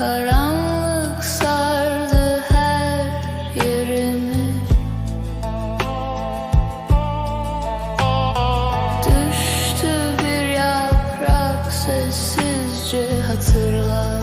karanlık sardı her yerimi. Düştü bir yaprak sessizce hatırlattı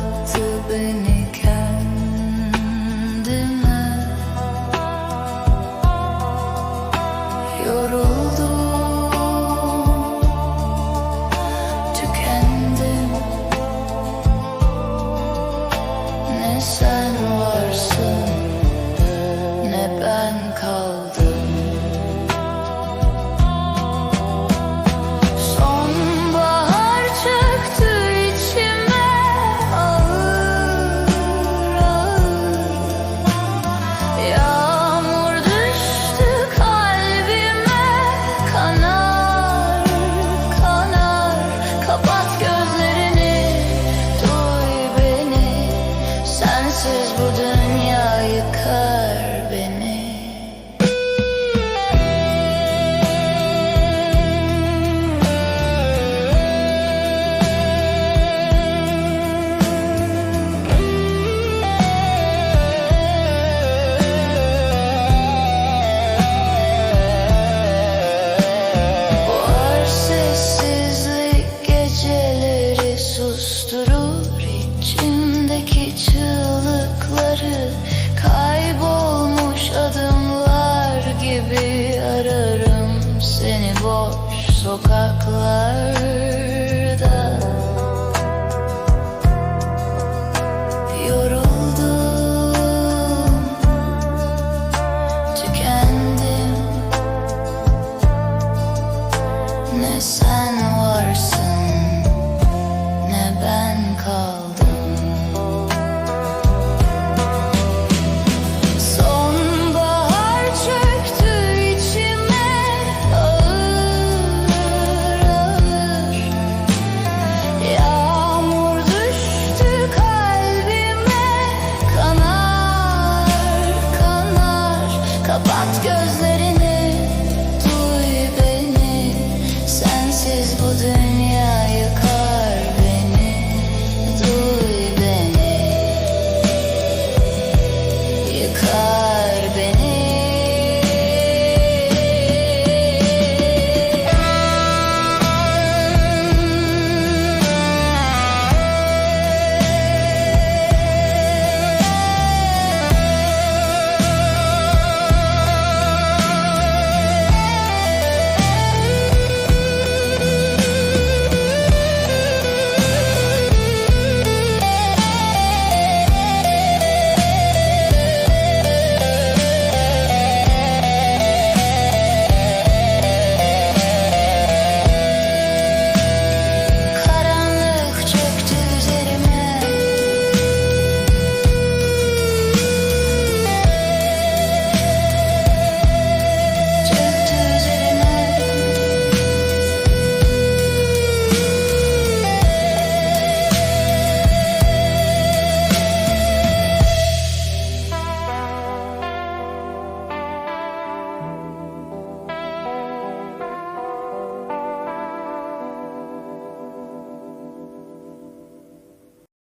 çığlıkları Kaybolmuş adımlar gibi ararım seni boş sokaklarda. Yoruldum, tükendim. Ne sen varsın